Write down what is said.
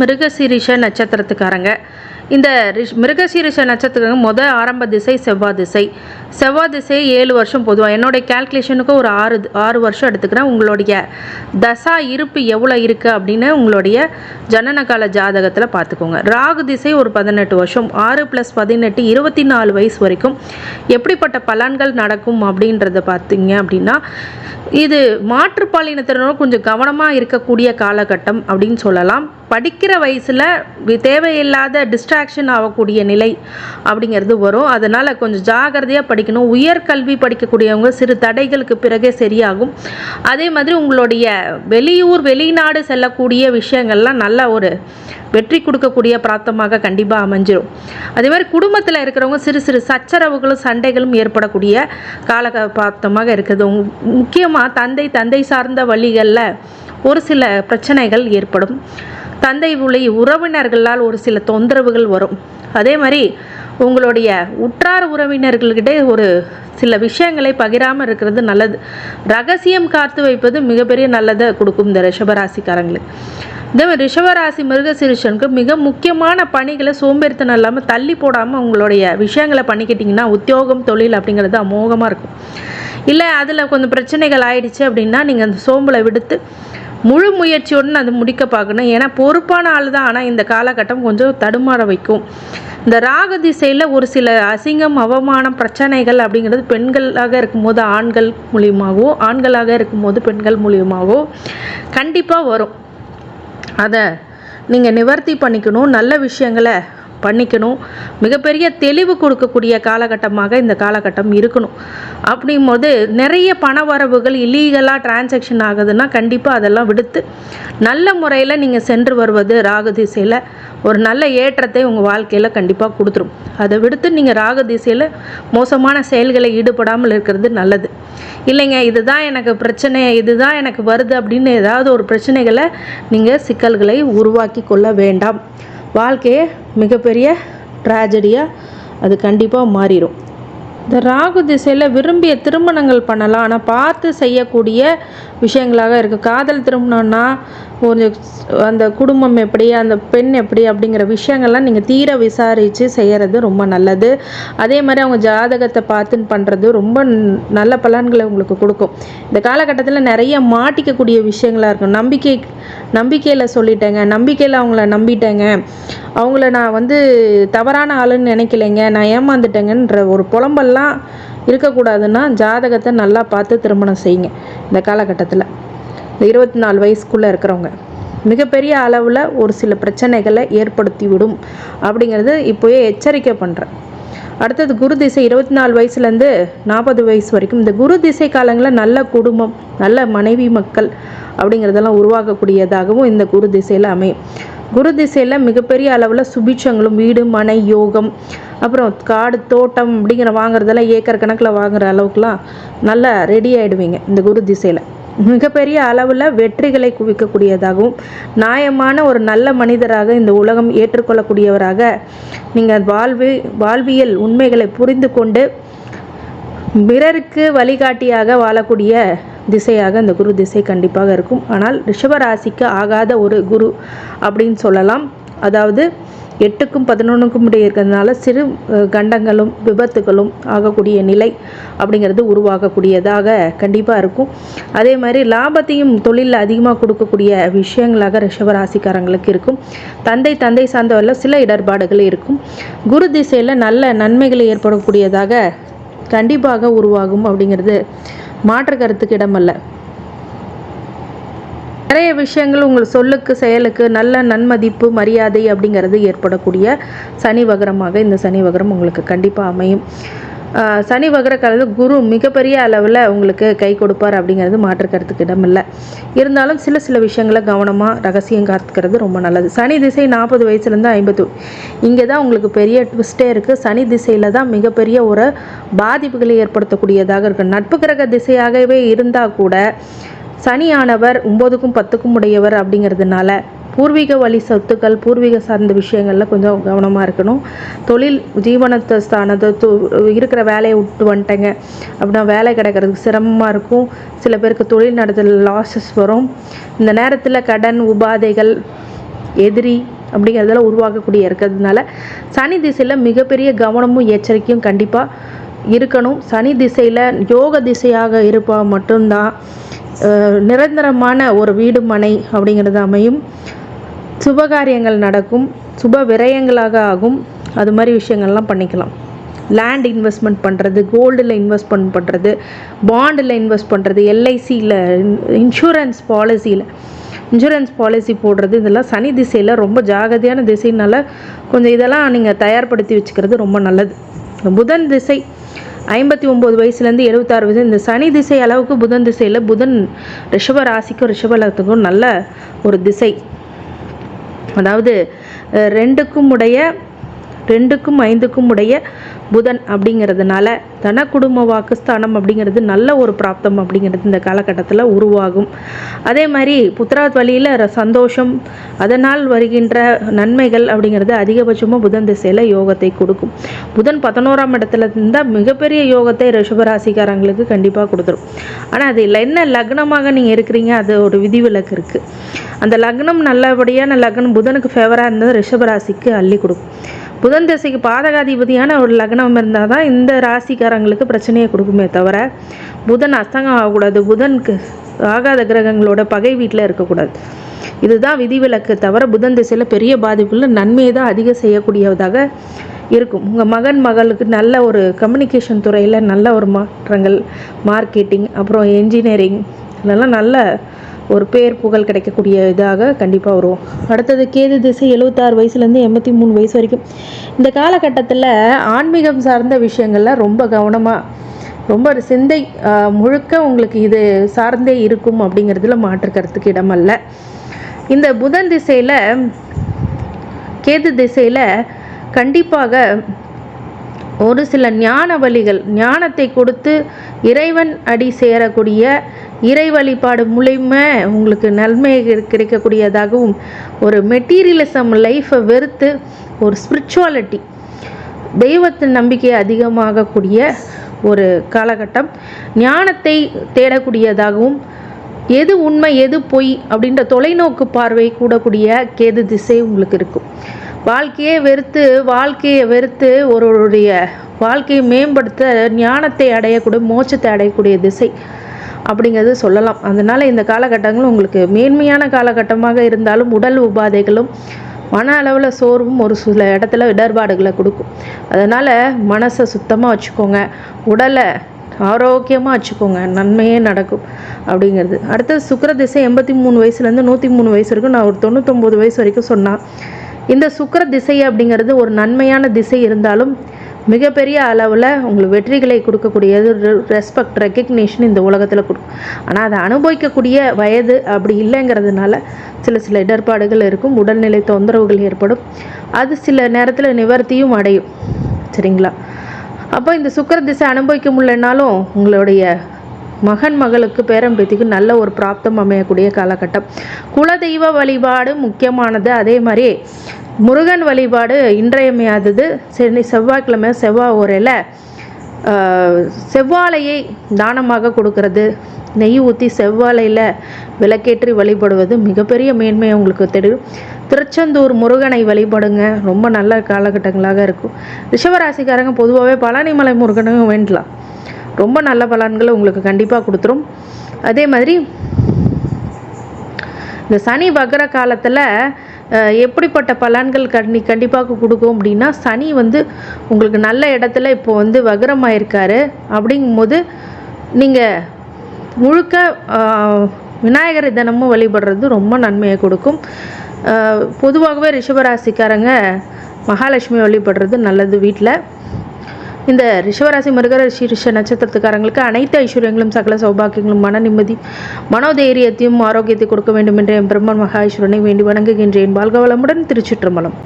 மிருகசிரிஷ நட்சத்திரத்துக்காரங்க. இந்த ரிஷ் மிருகசீரிஷ நட்சத்திரம் முத ஆரம்ப திசை செவ்வாய் திசை. செவ்வாய் திசை ஏழு வருஷம் பொதுவாக என்னுடைய கேல்குலேஷனுக்கு ஒரு ஆறு ஆறு வருஷம் எடுத்துக்கிறேன். உங்களுடைய தசா இருப்பு எவ்வளோ இருக்குது அப்படின்னு உங்களுடைய ஜனனகால ஜாதகத்தில் பார்த்துக்கோங்க. ராகு திசை ஒரு பதினெட்டு வருஷம். ஆறு ப்ளஸ் பதினெட்டு இருபத்தி நாலு வயசு வரைக்கும் எப்படிப்பட்ட பலன்கள் நடக்கும் அப்படின்றத பார்த்தீங்க அப்படின்னா இது மாற்றுப்பாலினத்தினரும் கொஞ்சம் கவனமாக இருக்கக்கூடிய காலகட்டம் அப்படின்னு சொல்லலாம். படிக்கிற வயசில் தேவையில்லாத டிஸ்ட்ராக்ஷன் ஆகக்கூடிய நிலை அப்படிங்கிறது வரும். அதனால் கொஞ்சம் ஜாகிரதையாக படிக்கணும். உயர்கல்வி படிக்கக்கூடியவங்க சிறு தடைகளுக்கு பிறகே சரியாகும். அதே மாதிரி உங்களுடைய வெளியூர் வெளிநாடு செல்லக்கூடிய விஷயங்கள்லாம் நல்ல ஒரு வெற்றி கொடுக்கக்கூடிய பிராத்தமாக கண்டிப்பாக அமைஞ்சிடும் அதே மாதிரி குடும்பத்தில் இருக்கிறவங்க சிறு சிறு சச்சரவுகளும் சண்டைகளும் ஏற்படக்கூடிய கால பிராப்தமாக இருக்குது முக்கியமாக தந்தை தந்தை சார்ந்த வழிகளில் ஒரு சில பிரச்சனைகள் ஏற்படும். தந்தை வழி உறவினர்களால் ஒரு சில தொந்தரவுகள் வரும். அதே மாதிரி உங்களுடைய உற்றார் உறவினர்கள்கிட்ட ஒரு சில விஷயங்களை பகிராமல் இருக்கிறது நல்லது. ரகசியம் காத்து வைப்பது மிகப்பெரிய நல்லதை கொடுக்கும் இந்த ரிஷபராசிக்காரங்களுக்கு. இதே மாதிரி ரிஷபராசி மிருகசிரிஷனுக்கு மிக முக்கியமான பணிகளை சோம்பேறித்தனம் இல்லாமல் தள்ளி போடாமல் உங்களுடைய விஷயங்களை பண்ணிக்கிட்டிங்கன்னா உத்தியோகம் தொழில் அப்படிங்கிறது அமோகமாக இருக்கும். இல்லை அதில் கொஞ்சம் பிரச்சனைகள் ஆயிடுச்சு அப்படின்னா நீங்கள் அந்த சோம்பலை விடுத்து முழு முயற்சியுடன் அது முடிக்க பார்க்கணும். ஏன்னா பொறுப்பான ஆள் தான். ஆனால் இந்த காலகட்டம் கொஞ்சம் தடுமாற வைக்கும். இந்த ராக திசையில் ஒரு சில அசிங்கம் அவமானம் பிரச்சனைகள் அப்படிங்கிறது பெண்களாக இருக்கும்போது ஆண்கள் மூலியமாகவோ ஆண்களாக இருக்கும்போது பெண்கள் மூலியமாகவோ கண்டிப்பாக வரும். அதை நீங்கள் நிவர்த்தி பண்ணிக்கணும். நல்ல விஷயங்களை பண்ணிக்கணும். மிகப்பெரிய தெளிவு கொடுக்கக்கூடிய காலகட்டமாக இந்த காலகட்டம் இருக்கணும். அப்படிங்கும் போது நிறைய பண வரவுகள் இல்லீகலாக டிரான்சாக்ஷன் ஆகுதுன்னா கண்டிப்பாக அதெல்லாம் விடுத்து நல்ல முறையில் நீங்கள் சென்று வருவது ராகு திசையில் ஒரு நல்ல ஏற்றத்தை உங்கள் வாழ்க்கையில் கண்டிப்பாக கொடுத்துரும். அதை விடுத்து நீங்கள் ராகு திசையில் மோசமான செயல்களை ஈடுபடாமல் இருக்கிறது நல்லது. இல்லைங்க இதுதான் எனக்கு பிரச்சனை இதுதான் எனக்கு வருது அப்படின்னு ஏதாவது ஒரு பிரச்சனைகளை நீங்கள் சிக்கல்களை உருவாக்கி கொள்ள வேண்டாம். வாழ்க்கையே மிகப்பெரிய ட்ராஜடியாக அது கண்டிப்பாக மாறிடும் இந்த ராகு திசையில் விரும்பிய திருமணங்கள் பண்ணலாம். ஆனால் பார்த்து செய்யக்கூடிய விஷயங்களாக இருக்குது காதல் திருமணம்னா ஒரு அந்த குடும்பம் எப்படி அந்த பெண் எப்படி அப்படிங்கிற விஷயங்கள்லாம் நீங்கள் தீர விசாரித்து செய்கிறது ரொம்ப நல்லது. அதே மாதிரி அவங்க ஜாதகத்தை பார்த்துன்னு பண்ணுறது ரொம்ப நல்ல பலன்களை உங்களுக்கு கொடுக்கும். இந்த காலகட்டத்தில் நிறைய மாட்டிக்கக்கூடிய விஷயங்களாக இருக்கும். நம்பிக்கை நம்பிக்கையில் சொல்லிட்டேங்க. நம்பிக்கையில் அவங்கள நம்பிட்டேங்க. அவங்கள நான் வந்து தவறான ஆளுன்னு நினைக்கலைங்க. நான் ஏமாந்துட்டேங்கன்ற ஒரு இதெல்லாம் இருக்கக்கூடாதுன்னா ஜாதகத்தை நல்லா பார்த்து திருமணம் செய்யுங்க இந்த காலகட்டத்தில். இந்த இருபத்தி நாலு வயசுக்குள்ளே இருக்கிறவங்க. மிகப்பெரிய அளவில் ஒரு சில பிரச்சனைகளை ஏற்படுத்தி விடும் அப்படிங்கிறது இப்போயே எச்சரிக்கை பண்ணுறேன் அடுத்தது குரு திசை இருபத்தி நாலு வயசுலேருந்து நாற்பது வயசு வரைக்கும். இந்த குரு திசை காலங்களில் நல்ல குடும்பம் நல்ல மனைவி மக்கள் அப்படிங்கிறதெல்லாம் உருவாகக்கூடியதாகவும் இந்த குரு திசையில் அமையும். குரு திசையில் மிகப்பெரிய அளவில் சுபிட்சங்களும் வீடு மனை யோகம் அப்புறம் காடு தோட்டம் அப்படிங்கிற வாங்குறதெல்லாம் ஏக்கர் கணக்கில் வாங்குற அளவுக்குலாம் நல்லா ரெடி ஆகிடுவீங்க இந்த குரு திசையில் மிகப்பெரிய அளவில் வெற்றிகளை குவிக்கக்கூடியதாகவும் நியாயமான ஒரு நல்ல மனிதராக இந்த உலகம் ஏற்றுக்கொள்ளக்கூடியவராக நீங்கள் வாழ்வு வாழ்வியல் உண்மைகளை புரிந்து கொண்டு பிறருக்கு வழிகாட்டியாக வாழக்கூடிய திசையாக இந்த குரு திசை கண்டிப்பாக இருக்கும். ஆனால் ரிஷபராசிக்கு ஆகாத ஒரு குரு அப்படின்னு சொல்லலாம். அதாவது எட்டுக்கும் பதினொன்றுக்கும் இடையே இருக்கிறதுனால சிறு கண்டங்களும் விபத்துகளும் ஆகக்கூடிய நிலை அப்படிங்கிறது உருவாகக்கூடியதாக கண்டிப்பாக இருக்கும். அதே மாதிரி லாபத்தையும் தொழிலில் அதிகமாக கொடுக்கக்கூடிய விஷயங்களாக ரிஷபராசிக்காரங்களுக்கு இருக்கும். தந்தை தந்தை சார்ந்தவரில் சில இடர்பாடுகள் இருக்கும். குரு திசையில் நல்ல நன்மைகள் ஏற்படக்கூடியதாக கண்டிப்பாக உருவாகும் அப்படிங்கிறது மாற்று கருத்துக்கு இடமல்ல. நிறைய விஷயங்கள் உங்கள் சொல்லுக்கு செயலுக்கு நல்ல நன்மதிப்பு மரியாதை அப்படிங்கிறது ஏற்படக்கூடிய சனி வகரமாக இந்த சனி வகரம் உங்களுக்கு கண்டிப்பாக அமையும். சனி வகர காலத்தில் குரு மிகப்பெரிய அளவில் உங்களுக்கு கை கொடுப்பார் அப்படிங்கிறது மாற்று கருத்துக்கு இடமில்லை. இருந்தாலும் சில சில விஷயங்களை கவனமாக ரகசியம் காத்துக்கிறது ரொம்ப நல்லது. சனி திசை நாற்பது வயசுலேருந்து ஐம்பது. இங்கே தான் உங்களுக்கு பெரிய ட்விஸ்டே இருக்குது சனி திசையில் தான் மிகப்பெரிய ஒரு பாதிப்புகளை ஏற்படுத்தக்கூடியதாக இருக்குது நட்பு கிரக திசையாகவே இருந்தால் கூட சனியானவர் ஒம்போதுக்கும் பத்துக்கும் உடையவர் அப்படிங்கிறதுனால பூர்வீக வழி சொத்துக்கள் பூர்வீக சார்ந்த விஷயங்களில் கொஞ்சம் கவனமாக இருக்கணும். தொழில் ஜீவனத்தை ஸ்தானத்தை இருக்கிற வேலையை விட்டு வந்துட்டேங்க. அப்படின்னா வேலை கிடைக்கிறதுக்கு சிரமமாக இருக்கும். சில பேருக்கு தொழில் நடத்தல் லாஸஸ் வரும். இந்த நேரத்தில் கடன் உபாதைகள் எதிரி அப்படிங்கிறதெல்லாம் உருவாக்கக்கூடிய இருக்கிறதுனால சனி திசையில் மிகப்பெரிய கவனமும் எச்சரிக்கையும் கண்டிப்பாக இருக்கணும். சனி திசையில் யோக திசையாக இருப்பால் மட்டும்தான். நிரந்தரமான ஒரு வீடு மனை அப்படிங்கிறது அமையும். சுபகாரியங்கள் நடக்கும் சுப விரயங்களாக ஆகும். அது மாதிரி விஷயங்கள்லாம் பண்ணிக்கலாம். லேண்ட் இன்வெஸ்ட்மெண்ட் பண்ணுறது கோல்டில் இன்வெஸ்ட்மெண்ட் பண்ணுறது பாண்டில் இன்வெஸ்ட் பண்ணுறது எல்ஐசியில் இன்சூரன்ஸ் பாலிசியில் இன்சூரன்ஸ் பாலிசி போடுறது இதெல்லாம் சனி திசையில் ரொம்ப ஜாகிரதையான திசைனால கொஞ்சம் இதெல்லாம் நீங்கள் தயார்படுத்தி வச்சுக்கிறது ரொம்ப நல்லது. புதன் திசை ஐம்பத்தி ஒம்பது வயசுலேருந்து எழுபத்தாறு வயசு இந்த சனி திசை அளவுக்கு புதன் திசையில் புதன் ரிஷப ராசிக்கும் ரிஷப நல்ல ஒரு திசை. அதாவது ரெண்டுக்கும் உடைய ரெண்டுக்கும் ஐந்துக்கும் உடைய புதன் அப்படிங்கிறதுனால தன குடும்ப வாக்குஸ்தானம் அப்படிங்கிறது நல்ல ஒரு பிராப்தம் அப்படிங்கிறது இந்த காலகட்டத்தில் உருவாகும். அதே மாதிரி புத்திராத் வழியில் சந்தோஷம் அதனால் வருகின்ற நன்மைகள் அப்படிங்கிறது அதிகபட்சமாக புதன் திசையில் யோகத்தை கொடுக்கும். புதன் பதினோராம் இடத்துல இருந்தால் மிகப்பெரிய யோகத்தை ரிஷபராசிக்காரங்களுக்கு கண்டிப்பாக கொடுத்துரும். ஆனால் அது என்ன லக்னமாக நீங்கள் இருக்கிறீங்க அது ஒரு விதிவிலக்கு இருக்குது அந்த லக்னம் நல்லபடியான லக்னம் புதனுக்கு ஃபேவராக இருந்தது ரிஷபராசிக்கு அள்ளி கொடுக்கும். புதன் திசைக்கு பாதகாதிபதியான ஒரு லக்னம் இருந்தால் தான் இந்த ராசிக்காரங்களுக்கு பிரச்சனையை கொடுக்குமே தவிர புதன் அஸ்தங்கம் ஆகக்கூடாது. புதனுக்கு ஆகாத கிரகங்களோட பகை வீட்டில் இருக்கக்கூடாது. இதுதான் விதிவிலக்கு தவிர புதன் திசையில் பெரிய பாதிப்புள்ள நன்மையை தான் அதிகம் செய்யக்கூடியதாக இருக்கும். உங்கள் மகன் மகளுக்கு நல்ல ஒரு கம்யூனிகேஷன் துறையில் நல்ல ஒரு மாற்றங்கள் மார்க்கெட்டிங் அப்புறம் என்ஜினியரிங் இதெல்லாம் நல்ல ஒரு பேர் புகழ் கிடைக்கக்கூடிய இதாக கண்டிப்பாக வரும். அடுத்தது கேது திசை எழுபத்தாறு வயசுலேருந்து எண்பத்தி மூணு வயசு வரைக்கும். இந்த காலகட்டத்தில் ஆன்மீகம் சார்ந்த விஷயங்கள்ல ரொம்ப கவனமாக ரொம்ப ஒரு சிந்தை ஆஹ், முழுக்க உங்களுக்கு இது சார்ந்தே இருக்கும் அப்படிங்கிறதுல மாற்றுக்கிறதுக்கு இடமல்ல. இந்த புதன் திசையில் கேது திசையில் கண்டிப்பாக ஒரு சில ஞான வழிகள் ஞானத்தை கொடுத்து இறைவன் அடி சேரக்கூடிய இறை வழிபாடு மூலியமா உங்களுக்கு நன்மை கிடைக்கக்கூடியதாகவும் ஒரு மெட்டீரியலிசம் லைஃப்பை வெறுத்து ஒரு ஸ்பிரிச்சுவாலிட்டி தெய்வத்தின் நம்பிக்கை அதிகமாகக்கூடிய ஒரு காலகட்டம் ஞானத்தை தேடக்கூடியதாகவும் எது உண்மை எது பொய் அப்படின்ற தொலைநோக்கு பார்வை கூடக்கூடிய கேது திசை உங்களுக்கு இருக்கும். வாழ்க்கையே வெறுத்து வாழ்க்கையை வெறுத்து ஒருவருடைய வாழ்க்கையை மேம்படுத்த ஞானத்தை அடையக்கூடிய மோட்சத்தை அடையக்கூடிய திசை. அப்படிங்கிறது சொல்லலாம். அதனால் இந்த காலகட்டங்கள் உங்களுக்கு மேன்மையான காலகட்டமாக இருந்தாலும் உடல் உபாதைகளும் மன அளவில் சோர்வும் ஒரு சில இடத்துல இடர்பாடுகளை கொடுக்கும். அதனால் மனசை சுத்தமாக வச்சுக்கோங்க. உடலை ஆரோக்கியமாக வச்சுக்கோங்க. நன்மையே நடக்கும் அப்படிங்கிறது. அடுத்தது சுக்கர திசை எண்பத்தி மூணு வயசுலேருந்து நூற்றி மூணு வயசு வரைக்கும் நான் ஒரு தொண்ணூத்தொம்பது வயசு வரைக்கும் சொன்னேன் இந்த சுக்கிர திசை அப்படிங்கிறது ஒரு நன்மையான திசை இருந்தாலும் மிகப்பெரிய அளவில் உங்களுக்கு வெற்றிகளை கொடுக்கக்கூடியது ரெஸ்பெக்ட் ரெக்கக்னேஷன் இந்த உலகத்தில் கொடுக்கும் ஆனால் அதை அனுபவிக்கக்கூடிய வயது அப்படி இல்லைங்கிறதுனால சில சில இடர்பாடுகள் இருக்கும் உடல்நிலை தொந்தரவுகள் ஏற்படும். அது சில நேரத்தில் நிவர்த்தியும் அடையும். சரிங்களா? அப்போ இந்த சுக்கர திசை அனுபவிக்க முடியலனாலும் உங்களுடைய மகன் மகளுக்கு பேரம்பேத்திக்கு நல்ல ஒரு பிராப்தம் அமையக்கூடிய காலகட்டம். குலதெய்வ வழிபாடு முக்கியமானது. அதே மாதிரி முருகன் வழிபாடு இன்றையமையாதது. சனி செவ்வாய்க்கிழமை செவ்வாய் ஊரில் செவ்வாழையை தானமாக கொடுக்கறது. நெய் ஊற்றி செவ்வாழையில் விளக்கேற்றி வழிபடுவது மிகப்பெரிய மேன்மையை உங்களுக்கு தெரியும். திருச்செந்தூர் முருகனை வழிபடுங்க. ரொம்ப நல்ல காலகட்டங்களாக இருக்கும். ரிஷவராசிக்காரங்க பொதுவாகவே பழனிமலை முருகனும் வேண்டலாம். ரொம்ப நல்ல பலன்களை உங்களுக்கு கண்டிப்பாக கொடுத்துரும். அதே மாதிரி இந்த சனி பக்ர காலத்தில் எப்படிப்பட்ட பலன்கள் கண்டி கண்டிப்பாக கொடுக்கும் அப்படின்னா சனி வந்து உங்களுக்கு நல்ல இடத்துல இப்போ வந்து வகரமாயிருக்காரு. அப்படிங்கும்போது நீங்கள் முழுக்க விநாயகரை தினமும் வழிபடுறது ரொம்ப நன்மையை கொடுக்கும். பொதுவாகவே ரிஷபராசிக்காரங்க மகாலட்சுமி வழிபடுறது நல்லது வீட்டில் இந்த ரிஷவராசி மிருக ரிஷ நட்சத்திரத்துக்காரங்களுக்கு அனைத்து ஐஸ்வர்யங்களும் சகல சௌபாக்கியங்களும் மன நிம்மதி மனோதைரியத்தையும் ஆரோக்கியத்தை கொடுக்க வேண்டும் என்ற என் பிரம்மன் மகாஈஸ்வரனை வேண்டி வணங்குகின்றேன். வாழ்க வளமுடன் திருச்சிற்றம்பலம்.